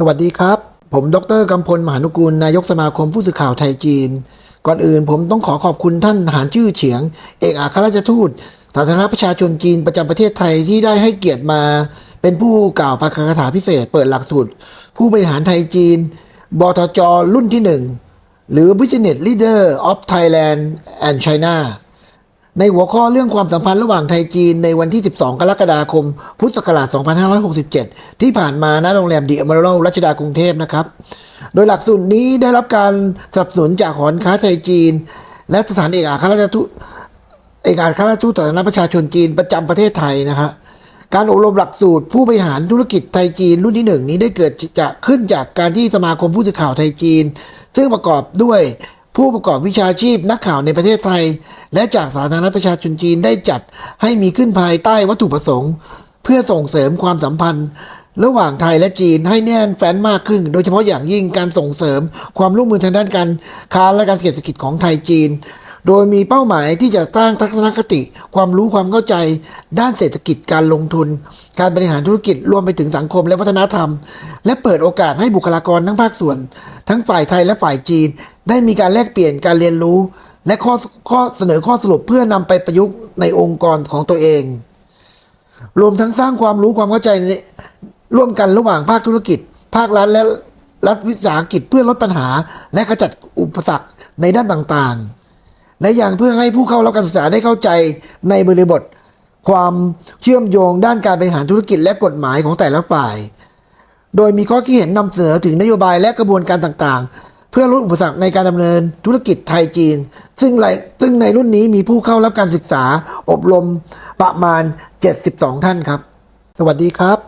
สวัสดีครับ ผมดรกำพลมหานุกูล นายกสมาคมผู้สื่อข่าวไทยจีน ก่อนอื่นผมต้องขอขอบคุณท่านหารชื่อเฉียง เอกอัครราชทูต สาธารณประชาชนจีนประจำประเทศไทยที่ได้ให้เกียรติมา เป็นผู้กล่าวปาฐกถาพิเศษเปิดหลักสูตร ผู้บริหารไทยจีน บทจรุ่นที่หนึ่งหรือ Business Leader of Thailand and China ในหัวข้อเรื่องความสัมพันธ์ระหว่างไทยจีนในวันที่ 12 กรกฎาคม พุทธศักราช 2567 ที่ผ่านมาณโรงแรมดีอเมอรัลรัชดากรุงเทพนะครับ โดยหลักสูตรนี้ได้รับการสนับสนุนจากหอการค้าไทยจีน และสถานเอกอัครราชทูตเอกอัครราชทูตสาธารณรัฐประชาชนจีนประจำประเทศไทยนะครับการอบรมหลักสูตรผู้บริหารธุรกิจไทยจีนรุ่นที่หนึ่งนี้ได้เกิดจะขึ้นจากการที่สมาคมผู้สื่อข่าวไทยจีน ซึ่งประกอบด้วย ผู้ประกอบวิชาชีพนักข่าวในประเทศไทย และจากสาธารณประชาชนจีนได้จัดให้มีขึ้นภายใต้วัตถุประสงค์ เพื่อส่งเสริมความสัมพันธ์ ระหว่างไทยและจีนให้แน่นแฟ้นมากขึ้น โดยเฉพาะอย่างยิ่งการส่งเสริมความร่วมมือทางด้านการค้าและการเศรษฐกิจของไทยจีน โดยมีเป้าหมายที่จะสร้างทัศนคติ ความรู้ความเข้าใจ ด้านเศรษฐกิจการลงทุน การบริหารธุรกิจรวมไปถึงสังคมและวัฒนธรรม และเปิดโอกาสให้บุคลากรทั้งภาคส่วน ทั้งฝ่ายไทยและฝ่ายจีน ได้มีการแลกเปลี่ยนการเรียนรู้ และข้อข้อเสนอข้อสรุปเพื่อนำไปประยุกต์ในองค์กรของตัวเอง รวมทั้งสร้างความรู้ความเข้าใจร่วมกันระหว่างภาคธุรกิจ ภาครัฐและรัฐวิสาหกิจเพื่อลดปัญหาและขจัดอุปสรรคในด้านต่างๆ และอย่างเพื่อให้ผู้เข้ารับการศึกษาได้เข้าใจในบริบท ความเชื่อมโยงด้านการบริหารธุรกิจและกฎหมายของแต่ละฝ่าย โดยมีข้อคิดเห็นนำเสนอถึงนโยบายและกระบวนการต่างๆ เพื่อลดอุปสรรคในการดำเนินธุรกิจไทยจีน ซึ่งในซึ่งในรุ่นนี้มีผู้เข้ารับการศึกษา อบรมประมาณ 72 ท่านครับ สวัสดีครับ